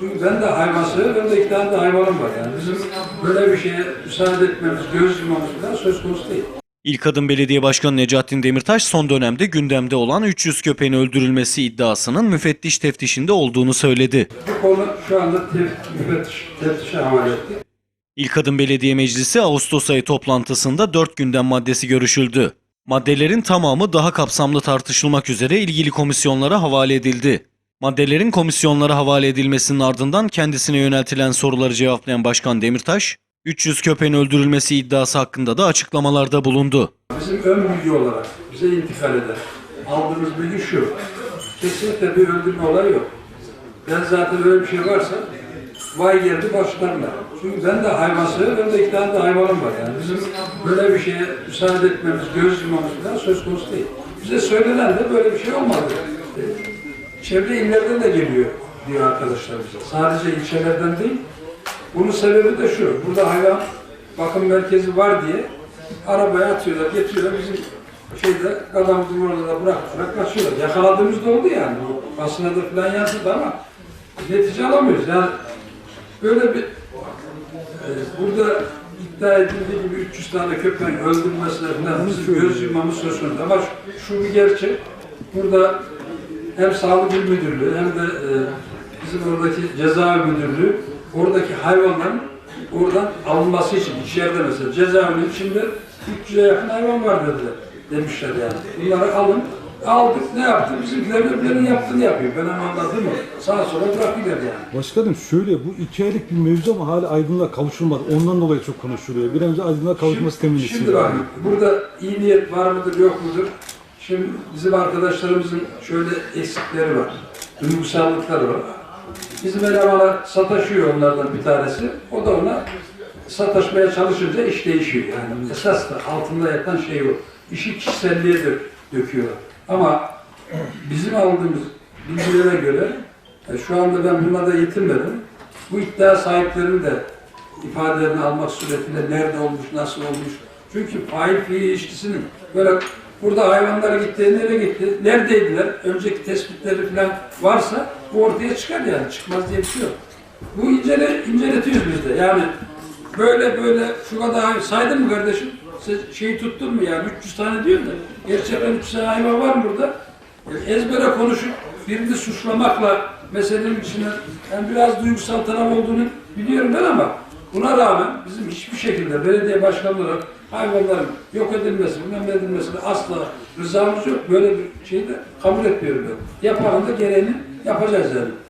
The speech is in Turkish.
Çünkü ben de hayvansıyım, ben de iki tane de hayvanım var yani. Bizim böyle bir şeye müsaade etmemiz, göz yumamız falan söz konusu değil. İlk Adım Belediye Başkanı Necatin Demirtaş son dönemde gündemde olan 300 köpeğin öldürülmesi iddiasının müfettiş teftişinde olduğunu söyledi. Bu konu şu anda tef- müfettiş, teftişe havale ettik. İlk Adım Belediye Meclisi Ağustos ayı toplantısında 4 gündem maddesi görüşüldü. Maddelerin tamamı daha kapsamlı tartışılmak üzere ilgili komisyonlara havale edildi. Maddelerin komisyonlara havale edilmesinin ardından kendisine yöneltilen soruları cevaplayan Başkan Demirtaş, 300 köpeğin öldürülmesi iddiası hakkında da açıklamalarda bulundu. Bizim ön bilgi olarak bize intikal eden aldığımız bilgi şu. Kesinlikle bir öldürme olayı yok. Ben zaten öyle bir şey varsa vay geldi başlarına. Çünkü ben de hayvansıyım, ben de iki tane de hayvanım var yani. Bizim böyle bir şeye müsaade etmemiz, göz yumamız falan söz konusu değil. Bize söylenen de böyle bir şey olmadı. Çevre illerden de geliyor diyor arkadaşlar bize. Sadece ilçelerden değil. Bunun sebebi de şu. Burada hayvan bakım merkezi var diye arabaya atıyorlar, getiriyorlar bizim şeyde adamımızın orada da bıraktılar, kaçıyorlar. Yakaladığımız da oldu yani. Basına da falan yansıdı ama netice alamıyoruz. Yani böyle bir e, burada iddia edildiği gibi 300 tane köpeğin öldürülmesine falan bizim göz yumamız söz konusu. Ama şu, şu bir gerçek. Burada hem Sağlık İl Müdürlüğü hem de e, bizim oradaki cezaevi müdürlüğü oradaki hayvanların oradan alınması için içeride mesela cezaevinin içinde 300'e yakın hayvan var dediler. Demişler yani. Bunları alın. Aldık ne yaptı? Bizimkiler öbürlerinin yaptığını yapıyor. Ben ama anladım mı? Sağa sola bırakıyorlar yani. Başkanım şöyle bu iki aylık bir mevzu ama hala aydınlığa kavuşulmadı. Ondan dolayı çok konuşuluyor. Bir an önce aydınlığa kavuşması temin Şimdi istiyor. bakın burada iyi niyet var mıdır yok mudur? Şimdi bizim arkadaşlarımızın şöyle eksikleri var. Duygusallıkları var. Bizim elemanlar sataşıyor onlardan bir tanesi. O da ona sataşmaya çalışınca iş değişiyor. Yani esas da altında yatan şey o. İşi kişiselliğe dök, döküyor. Ama bizim aldığımız bilgilere göre e, şu anda ben bununla da yetinmedim. Bu iddia sahiplerinin de ifadelerini almak suretiyle nerede olmuş, nasıl olmuş. Çünkü fail fiil ilişkisinin böyle burada hayvanlar gitti, nereye gitti, neredeydiler, önceki tespitleri falan varsa bu ortaya çıkar yani. Çıkmaz diye bir şey yok. Bu incele, inceletiyoruz biz de. Yani böyle böyle şu kadar saydın mı kardeşim? Sen şeyi tuttun mu yani 300 tane diyor da gerçekten 300 tane hayvan var mı burada? E, Ezbere konuşup birini suçlamakla meselenin içine yani biraz duygusal taraf olduğunu biliyorum ben ama buna rağmen bizim hiçbir şekilde belediye başkanları hayvanların yok edilmesi, bilmem ne edilmesine asla rızamız yok. Böyle bir şeyi de kabul etmiyorum ben. Yapanın da gereğini yapacağız yani.